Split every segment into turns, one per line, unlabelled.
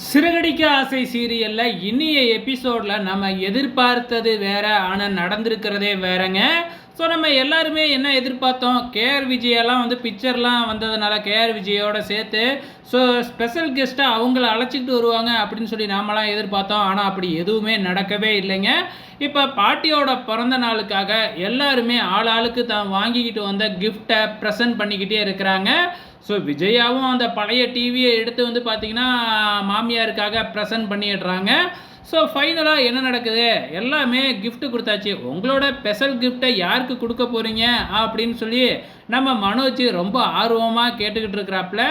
சிறுகடிக்க ஆசை சீரியலில் இன்னைய எபிசோடில் நம்ம எதிர்பார்த்தது வேற ஆனால் நடந்திருக்கிறதே வேறங்க. ஸோ நம்ம எல்லாருமே என்ன எதிர்பார்த்தோம்? கேஆர் விஜயெல்லாம் வந்து பிக்சர்லாம் வந்ததுனால கேஆர் விஜயோட சேர்த்து ஸோ ஸ்பெஷல் கெஸ்ட்டாக அவங்கள அழைச்சிக்கிட்டு வருவாங்க அப்படின்னு சொல்லி நாமெல்லாம் எதிர்பார்த்தோம். ஆனால் அப்படி எதுவுமே நடக்கவே இல்லைங்க. இப்போ பாட்டியோட பிறந்த நாளுக்காக எல்லாருமே ஆள் ஆளுக்கு தான் வாங்கிக்கிட்டு வந்த கிஃப்டை ப்ரெசன்ட் பண்ணிக்கிட்டே இருக்கிறாங்க. ஸோ விஜயாவும் அந்த பழைய டிவியை எடுத்து வந்து பார்த்தீங்கன்னா மாமியாருக்காக ப்ரெசென்ட் பண்ணிடுறாங்க. ஸோ ஃபைனலாக என்ன நடக்குது? எல்லாமே கிஃப்ட் கொடுத்தாச்சு. உங்களோட ஸ்பெஷல் கிஃப்ட்டை யாருக்கு கொடுக்க போகிறீங்க அப்படின்னு சொல்லி நம்ம மனோஜ் ரொம்ப ஆர்வமாக கேட்டுக்கிட்டு இருக்கிறாப்புல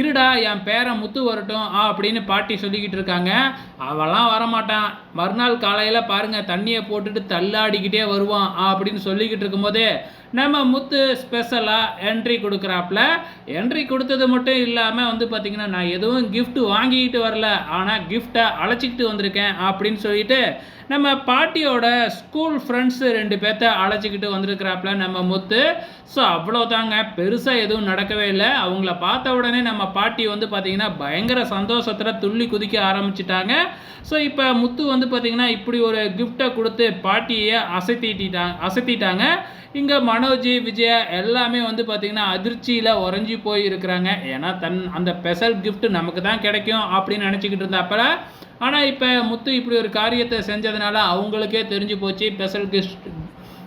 இருடா என் பேரை முத்து வரட்டும் ஆ அப்படின்னு பாட்டி சொல்லிக்கிட்டு இருக்காங்க. அவெல்லாம் வரமாட்டான். மறுநாள் காலையில் பாருங்கள் தண்ணியை போட்டுட்டு தள்ளாடிக்கிட்டே வருவான் ஆ அப்படின்னு சொல்லிக்கிட்டு இருக்கும்போது நம்ம முத்து ஸ்பெஷலாக என்ட்ரி கொடுக்குறாப்புல. என்ட்ரி கொடுத்தது மட்டும் இல்லாமல் வந்து பார்த்திங்கன்னா நான் எதுவும் கிஃப்ட் வாங்கிக்கிட்டு வரல. ஆனால் கிஃப்டை அழைச்சிக்கிட்டு வந்திருக்கேன். அப்படின்னு சொல்லிட்டு நம்ம பாட்டியோட ஸ்கூல் ஃப்ரெண்ட்ஸு ரெண்டு பேர்த்த அழைச்சிக்கிட்டு வந்திருக்கிறாப்புல நம்ம முத்து. ஸோ அவ்வளோதாங்க பெருசாக எதுவும் நடக்கவே இல்லை. அவங்கள பார்த்த உடனே நம்ம பாட்டி வந்து பார்த்திங்கன்னா பயங்கர சந்தோஷத்தில் துள்ளி குதிக்க ஆரம்பிச்சிட்டாங்க. ஸோ இப்போ முத்து வந்து பார்த்திங்கன்னா இப்படி ஒரு கிஃப்டை கொடுத்து பாட்டியை அசத்திட்டாங்க அசத்திட்டாங்க. இங்கே மனோஜ் விஜயா எல்லாமே வந்து பார்த்திங்கன்னா அதிர்ச்சியில் உறைஞ்சி போய் இருக்கிறாங்க ஏன்னா தன் அந்த ஸ்பெஷல் கிஃப்ட் நமக்கு தான் கிடைக்கும் அப்படின்னு நினச்சிக்கிட்டு இருந்தாப்பல ஆனால் இப்போ முத்து இப்படி ஒரு காரியத்தை செஞ்சதுனால அவங்களுக்கே தெரிஞ்சு போச்சு ஸ்பெஷல் கிஃப்ட்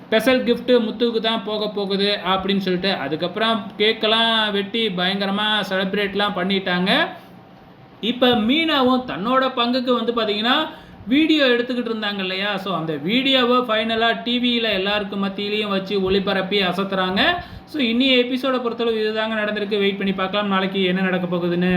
ஸ்பெஷல் கிஃப்ட்டு முத்துவுக்கு தான் போக போகுது அப்படின்னு சொல்லிட்டு. அதுக்கப்புறம் கேக்கெல்லாம் வெட்டி பயங்கரமாக செலிப்ரேட்லாம் பண்ணிட்டாங்க. இப்போ மீனாவும் தன்னோட பங்குக்கு வந்து பார்த்தீங்கன்னா வீடியோ எடுத்துக்கிட்டு இருந்தாங்க இல்லையா? ஸோ அந்த வீடியோவை ஃபைனலாக டிவியில் எல்லாருக்கும் மத்தியிலையும் வச்சு ஒளிபரப்பி அசத்துறாங்க. ஸோ இன்னி எபிசோடை பொறுத்தளவு இதுதாங்க நடந்திருக்கு. வெயிட் பண்ணி பார்க்கலாம். நாளைக்கு என்ன நடக்க போகுதுன்னு.